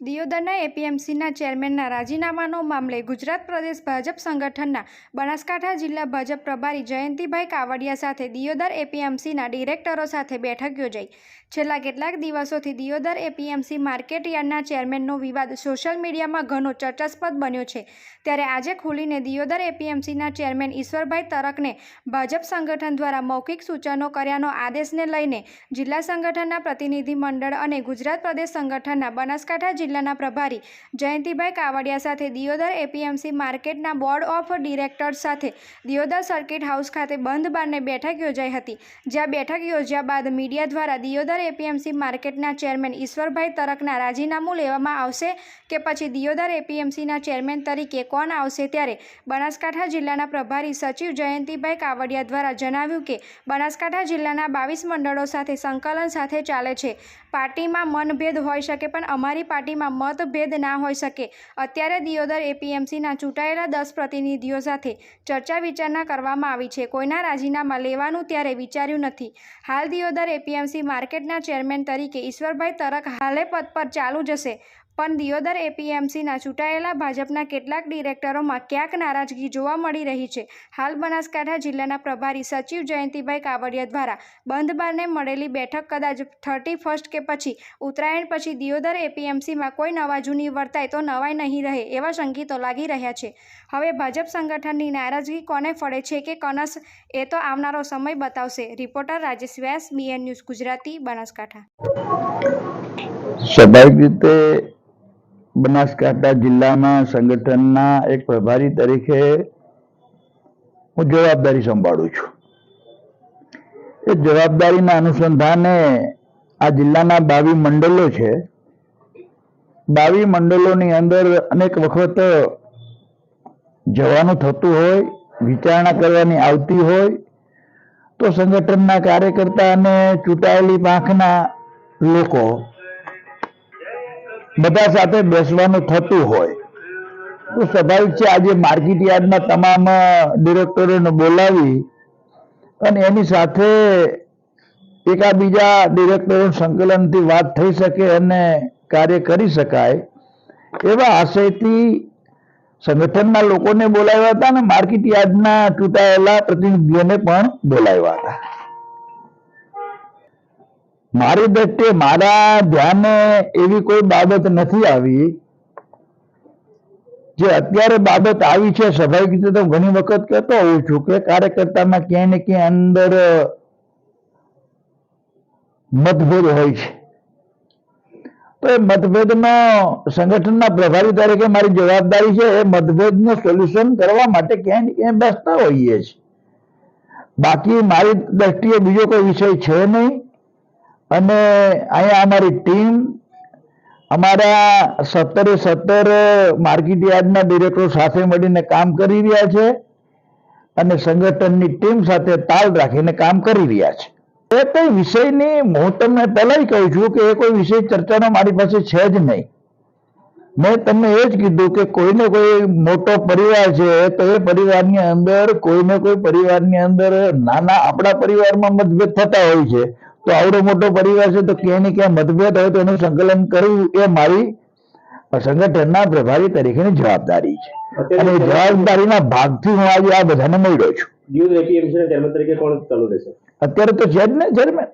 દિયોદરના એપીએમસીના ચેરમેનના રાજીનામાનો મામલે ગુજરાત પ્રદેશ ભાજપ સંગઠનના બનાસકાંઠા જિલ્લા ભાજપ પ્રભારી જયંતિભાઈ કાવડિયા સાથે દિયોદર એપીએમસીના ડિરેક્ટરો સાથે બેઠક યોજાઈ. છેલ્લા કેટલાક દિવસોથી દિયોદર એપીએમસી માર્કેટ યાર્ડના ચેરમેનનો વિવાદ સોશિયલ મીડિયામાં ઘણો ચર્ચાસ્પદ બન્યો છે. ત્યારે આજે ખુલીને દિયોદર એપીએમસીના ચેરમેન ઈશ્વરભાઈ તરકને ભાજપ સંગઠન દ્વારા મૌખિક સૂચનો કર્યાનો આદેશને લઈને જિલ્લા સંગઠનના પ્રતિનિધિમંડળ અને ગુજરાત પ્રદેશ સંગઠનના બનાસકાંઠા જિલ્લાના પ્રભારી જયંતિભાઈ કાવડિયા સાથે દિયોદર એપીએમસી માર્કેટના બોર્ડ ઓફ ડિરેક્ટર્સ સાથે દિયોદર સર્કિટ હાઉસ ખાતે બંધ બારને બેઠક યોજાઈ હતી. જ્યાં બેઠક યોજ્યા બાદ મીડિયા દ્વારા દિયોદર એપીએમસી માર્કેટના ચેરમેન ઈશ્વરભાઈ તરકના રાજીનામું લેવામાં આવશે કે પછી દિયોદર એપીએમસીના ચેરમેન તરીકે કોણ આવશે ત્યારે બનાસકાંઠા જિલ્લાના પ્રભારી સચિવ જયંતિભાઈ કાવડિયા દ્વારા જણાવ્યું કે બનાસકાંઠા જિલ્લાના બાવીસ મંડળો સાથે સંકલન સાથે ચાલે છે. પાર્ટીમાં મનભેદ હોઈ શકે પણ અમારી પાર્ટીમાં મતભેદ ના હોઈ શકે. અત્યારે દિયોદર એપીએમસીના ચૂંટાયેલા દસ પ્રતિનિધિઓ સાથે ચર્ચા વિચારણા કરવામાં આવી છે. કોઈના રાજીનામા લેવાનું ત્યારે વિચાર્યું નથી. હાલ દિયોદર એપીએમસી માર્કેટના ચેરમેન તરીકે ઈશ્વરભાઈ તરક હાલે પદ પર ચાલુ જશે પણ દિયોદર એપીએમસીના ચૂંટાયેલા ભાજપના કેટલાક ડિરેક્ટરોમાં ક્યાંક નારાજગી જોવા મળી રહી છે. હાલ બનાસકાંઠા જિલ્લાના પ્રભારી સચિવ જયંતિભાઈ કાવડિયા દ્વારા બંધ બારને મળેલી બેઠક કદાચ થર્ટી ફર્સ્ટ કે પછી ઉત્તરાયણ પછી દિયોદર એપીએમસીમાં કોઈ નવા જૂની વર્તાય તો નવાઈ નહીં રહે એવા સંકેતો લાગી રહ્યા છે. હવે ભાજપ સંગઠનની નારાજગી કોને ફળે છે કે કનસ એ તો આવનારો સમય બતાવશે. Reporter Rajesh Vyas BN news Gujarati, Banaskantha. સ્વાભાવિક રીતે બનાસકાંઠા જિલ્લાના સંગઠનના એક પ્રભારી તરીકે હું જવાબદારી સંભાળું છું. એ જવાબદારીના અનુસંધાને આ જિલ્લાના બાવી મંડળો છે. બાવી મંડળોની અંદર અનેક વખત જવાનું થતું હોય, વિચારણા કરવાની આવતી હોય, તો સંગઠનના કાર્યકર્તા અને ચૂંટાયેલી પાંખના લોકો બધા સાથે બેસવાનું થતું હોય. તો સ્વાભાવિક છે આજે માર્કેટ યાર્ડના તમામ ડિરેક્ટરોને બોલાવી અને એની સાથે એકાબીજા ડિરેક્ટરો સંકલનથી વાત થઈ શકે અને કાર્ય કરી શકાય એવા આશયથી સંગઠનના લોકોને બોલાવ્યા હતા અને માર્કેટ યાર્ડના ચૂંટાયેલા પ્રતિનિધિઓને પણ બોલાવ્યા હતા. મારી દ્રષ્ટિએ મારા ધ્યાને એવી કોઈ બાબત નથી આવી. જે અત્યારે બાબત આવી છે સ્વાભાવિક રીતે તો ઘણી વખત કહેતો હોઉં છું કે કાર્યકર્તામાં ક્યાંય ને ક્યાંય અંદર મતભેદ હોય છે. તો એ મતભેદનો સંગઠનના પ્રભારી તરીકે મારી જવાબદારી છે એ મતભેદનું સોલ્યુશન કરવા માટે ક્યાંય ને ક્યાંય બેસતા હોઈએ છીએ. બાકી મારી દ્રષ્ટિએ બીજો કોઈ વિષય છે નહીં. અને અહીંયા અમારી ટીમ અમારા સત્તરે સત્તર માર્કેટ યાર્ડના ડિરેક્ટરો સાથે મળીને કામ કરી રહ્યા છે અને સંગઠનની ટીમ સાથે તાલ રાખીને કામ કરી રહ્યા છે. એ કોઈ વિષયની હું તમને પહેલાં કહું છું કે એ કોઈ વિષય ચર્ચાનો મારી પાસે છે જ નહીં. મેં તમને એ જ કીધું કે કોઈને કોઈ મોટો પરિવાર છે તો એ પરિવારની અંદર કોઈને કોઈ પરિવારની અંદર નાના આપણા પરિવારમાં મતભેદ થતા હોય છે. તો આવડો મોટો પરિવાર છે તો ક્યાંય ને ક્યાં મતભેદ હોય તો એનું સંકલન કરવું એ મારી સંગઠનના પ્રભારી તરીકેની જવાબદારી છે. અને જવાબદારીના ભાગથી હું આજે આ બધાને મળ્યો છું. અત્યારે તો છે જ ને ચેરમેન.